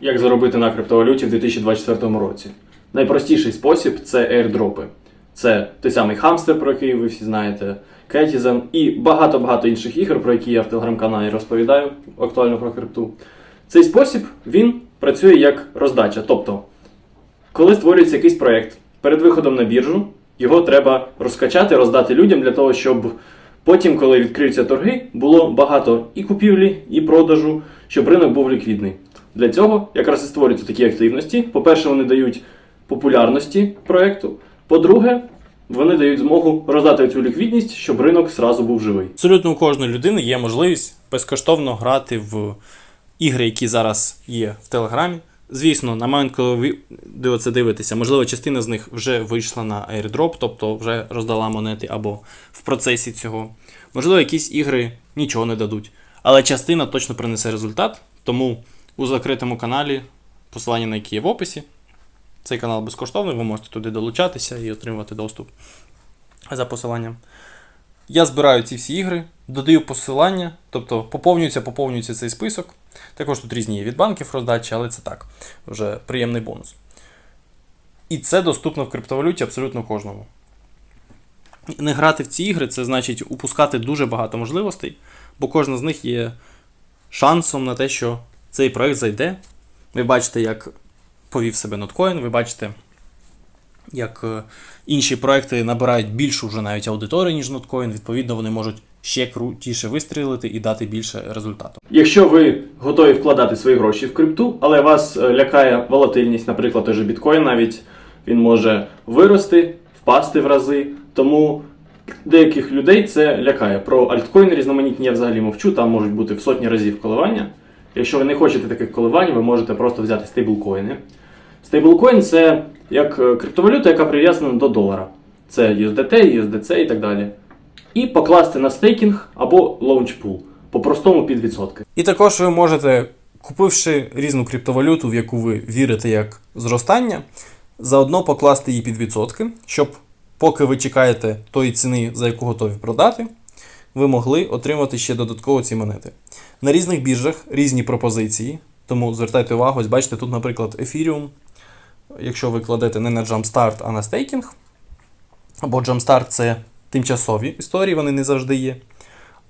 Як заробити на криптовалюті в 2024 році? Найпростіший спосіб це airdropи. Це той самий хамстер, про який ви всі знаєте, Кетізен і багато-багато інших ігор, про які я в телеграм-каналі розповідаю актуально про крипту. Цей спосіб він працює як роздача. Тобто, коли створюється якийсь проєкт перед виходом на біржу, його треба розкачати, роздати людям для того, щоб потім, коли відкриються торги, було багато і купівлі, і продажу, щоб ринок був ліквідний. Для цього якраз і створюються такі активності. По-перше, вони дають популярності проєкту. По-друге, вони дають змогу роздати цю ліквідність, щоб ринок зразу був живий. Абсолютно у кожної людини є можливість безкоштовно грати в ігри, які зараз є в Телеграмі. Звісно, на момент, коли ви це дивитеся, можливо, частина з них вже вийшла на airdrop, тобто вже роздала монети або в процесі цього. Можливо, якісь ігри нічого не дадуть. Але частина точно принесе результат, тому у закритому каналі, посилання на який є в описі. Цей канал безкоштовний, ви можете туди долучатися і отримувати доступ за посиланням. Я збираю ці всі ігри, додаю посилання, тобто поповнюється, поповнюється цей список. Також тут різні є від банків роздачі, але це так, вже приємний бонус. І це доступно в криптовалюті абсолютно кожному. Не грати в ці ігри це значить упускати дуже багато можливостей, бо кожна з них є шансом на те, що цей проект зайде. Ви бачите, як повів себе Notcoin, ви бачите, як е, інші проекти набирають більшу вже навіть аудиторію, ніж Notcoin, відповідно, вони можуть ще крутіше вистрілити і дати більше результату. Якщо ви готові вкладати свої гроші в крипту, але вас е, лякає волатильність, наприклад, той біткоін навіть він може вирости, впасти в рази. Тому деяких людей це лякає. Про альткоїни різноманітні я взагалі мовчу, там можуть бути в сотні разів коливання. Якщо ви не хочете таких коливань, ви можете просто взяти стейблкоїни. Стейблкоін це як е, криптовалюта, яка прив'язана до долара. Це USDT, USDC і так далі. І покласти на стейкінг або launchpool, по-простому під відсотки. І також ви можете, купивши різну криптовалюту, в яку ви вірите як зростання, заодно покласти її під відсотки, щоб поки ви чекаєте тої ціни, за яку готові продати, ви могли отримати ще додатково ці монети. На різних біржах різні пропозиції, тому звертайте увагу, ось бачите, тут, наприклад, Ethereum. Якщо ви кладете не на Jumpstart, а на стейкінг, або Jumpstart це тимчасові історії, вони не завжди є.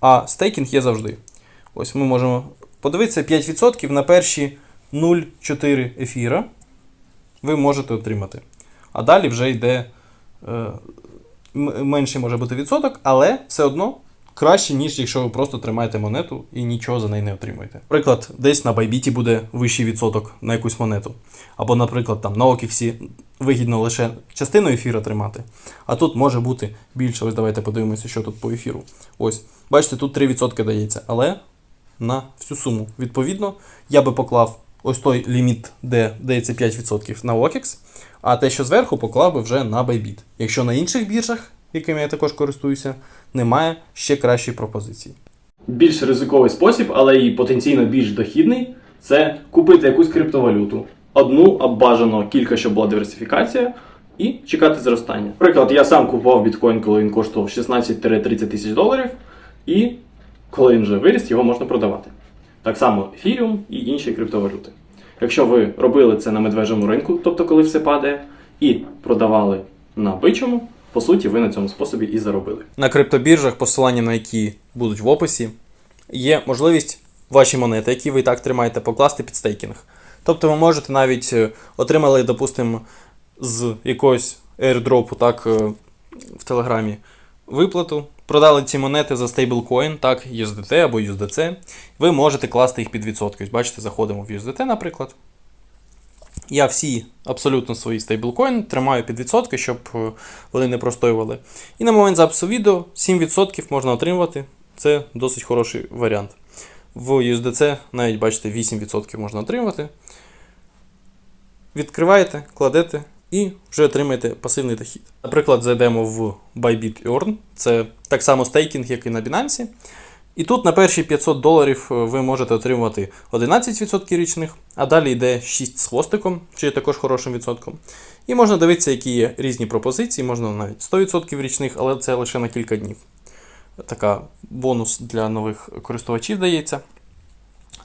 А стейкінг є завжди. Ось ми можемо подивитися 5% на перші 0,4 ефіра ви можете отримати. А далі вже йде е, менший може бути відсоток, але все одно краще, ніж якщо ви просто тримаєте монету і нічого за неї не отримуєте. Наприклад, десь на Bybit буде вищий відсоток на якусь монету. Або, наприклад, там на OKX вигідно лише частину ефіра тримати. А тут може бути більше. Ось давайте подивимося, що тут по ефіру. Ось, бачите, тут 3% дається, але на всю суму. Відповідно, я би поклав ось той ліміт, де дається 5% на OKX, а те, що зверху, поклав би вже на Bybit. Якщо на інших біржах, якими я також користуюся, немає ще кращої пропозиції. Більш ризиковий спосіб, але і потенційно більш дохідний це купити якусь криптовалюту. Одну або бажано кілька, щоб була диверсифікація, і чекати зростання. Наприклад, я сам купував біткоін, коли він коштував 16-30 тисяч доларів, і коли він вже виріс, його можна продавати. Так само ефіріум і інші криптовалюти. Якщо ви робили це на медвежому ринку, тобто коли все падає, і продавали на бичому, по суті, ви на цьому способі і заробили. На криптобіржах, посилання на які будуть в описі, є можливість ваші монети, які ви і так тримаєте, покласти під стейкінг. Тобто ви можете навіть е, отримали, допустимо, з якогось airdropу, так, е, в Телеграмі виплату, продали ці монети за стейблкоін, так, USDT або USDC, ви можете класти їх під відсотки. Бачите, заходимо в USDT, наприклад. Я всі абсолютно свої стейблкоїни тримаю під відсотки, щоб е, вони не простоювали. І на момент запису відео 7% можна отримувати. Це досить хороший варіант. В USDC навіть бачите 8% можна отримувати. Відкриваєте, кладете і вже отримаєте пасивний дохід. Наприклад, зайдемо в Bybit Earn. Це так само стейкінг, як і на Binance. І тут на перші 500 доларів е, ви можете отримувати 11% річних, а далі йде 6 з хвостиком, що є також хорошим відсотком. І можна дивитися, які є різні пропозиції, можна навіть 100% річних, але це лише на кілька днів. Така бонус для нових користувачів дається.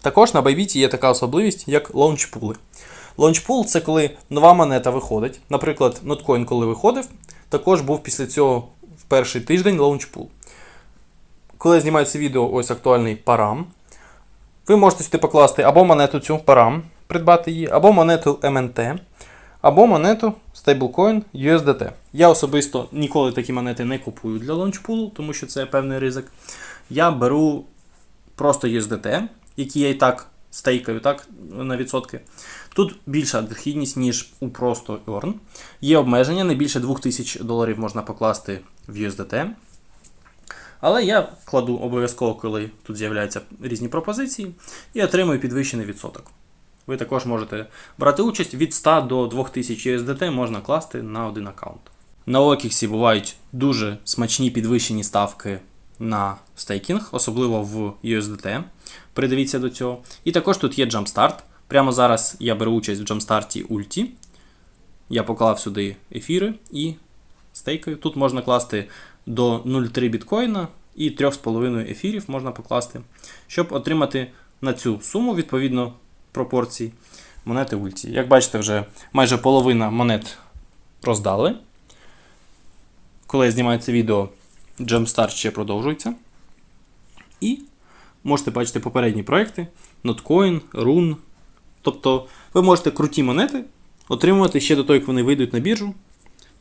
Також на Bybit є така особливість, як лаунчпули. Лаунчпул це коли нова монета виходить. Наприклад, Notcoin, коли виходив, також був після цього в перший тиждень лаунчпул. Коли я знімаю це відео, ось актуальний парам. Ви можете сюди покласти або монету цю парам, придбати її, або монету MNT, або монету stablecoin USDT. Я особисто ніколи такі монети не купую для лаунчпулу, тому що це певний ризик. Я беру просто USDT, які я і так стейкаю так, на відсотки. Тут більша дохідність, ніж у просто Earn. Є обмеження, не більше 2000 доларів можна покласти в USDT. Але я кладу обов'язково, коли тут з'являються різні пропозиції, і отримую підвищений відсоток. Ви також можете брати участь від 100 до 2000 USDT можна класти на один аккаунт. На OKX бувають дуже смачні підвищені ставки на стейкінг, особливо в USDT. Придивіться до цього. І також тут є Jumpstart. Прямо зараз я беру участь в Jumpstart Ulti. Я поклав сюди ефіри і стейкаю. Тут можна класти до 0,3 біткоїна і 3,5 ефірів можна покласти, щоб отримати на цю суму відповідно пропорцій монети Ульті. Як бачите, вже майже половина монет роздали. Коли я знімаю це відео, Jumpstart ще продовжується. І можете бачити попередні проекти: Notcoin, Rune. Тобто ви можете круті монети отримувати ще до того, як вони вийдуть на біржу.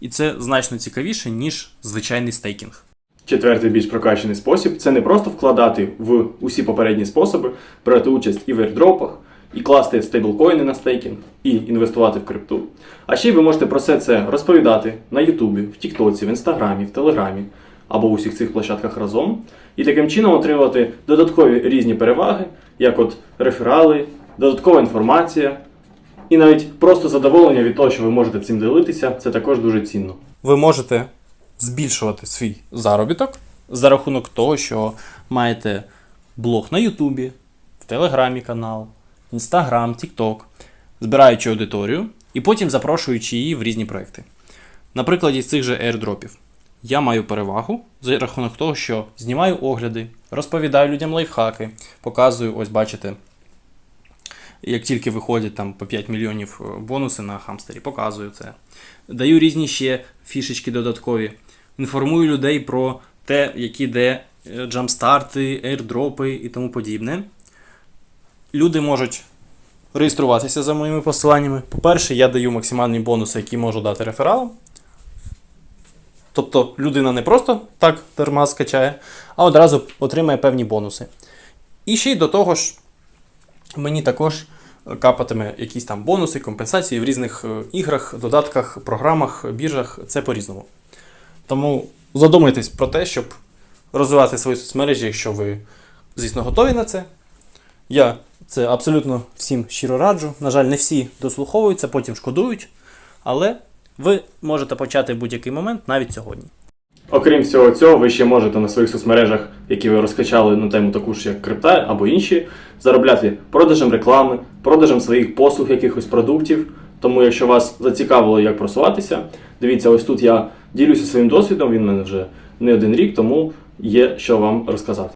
І це значно цікавіше, ніж звичайний стейкінг. Четвертий більш прокачаний спосіб це не просто вкладати в усі попередні способи, брати участь і в airdropах, і класти стейблкоїни на стейкінг, і інвестувати в крипту. А ще й ви можете про все це розповідати на Ютубі, в Тіктоці, в Інстаграмі, в Телеграмі або в усіх цих площадках разом, і таким чином отримувати додаткові різні переваги, як от реферали, додаткова інформація, і навіть просто задоволення від того, що ви можете цим ділитися, це також дуже цінно. ви можете збільшувати свій заробіток за рахунок того, що маєте блог на Ютубі, в Телеграмі канал, Інстаграм, Тікток, збираючи аудиторію і потім запрошуючи її в різні проекти. На прикладі цих же airdropів. Я маю перевагу за рахунок того, що знімаю огляди, розповідаю людям лайфхаки, показую, ось бачите, як тільки виходять там по 5 мільйонів е, бонуси на хамстері, показую це. Даю різні ще фішечки додаткові. Інформую людей про те, які де е, джамстарти, ейрдропи і тому подібне. Люди можуть реєструватися за моїми посиланнями. По-перше, я даю максимальні бонуси, які можу дати рефералам. Тобто людина не просто так дарма скачає, а одразу отримає певні бонуси. І ще й до того ж, мені також капатиме якісь там бонуси, компенсації в різних е, іграх, додатках, програмах, біржах. Це по-різному. Тому задумайтесь про те, щоб розвивати свої соцмережі, якщо ви, звісно, готові на це. Я це абсолютно всім щиро раджу. На жаль, не всі дослуховуються, потім шкодують. Але ви можете почати в будь-який момент навіть сьогодні. Окрім всього цього, ви ще можете на своїх соцмережах, які ви розкачали на тему таку ж, як крипта або інші, заробляти продажем реклами, продажем своїх послуг, якихось продуктів. Тому, якщо вас зацікавило, як просуватися, дивіться, ось тут я ділюся своїм досвідом, він в мене вже не один рік, тому є що вам розказати.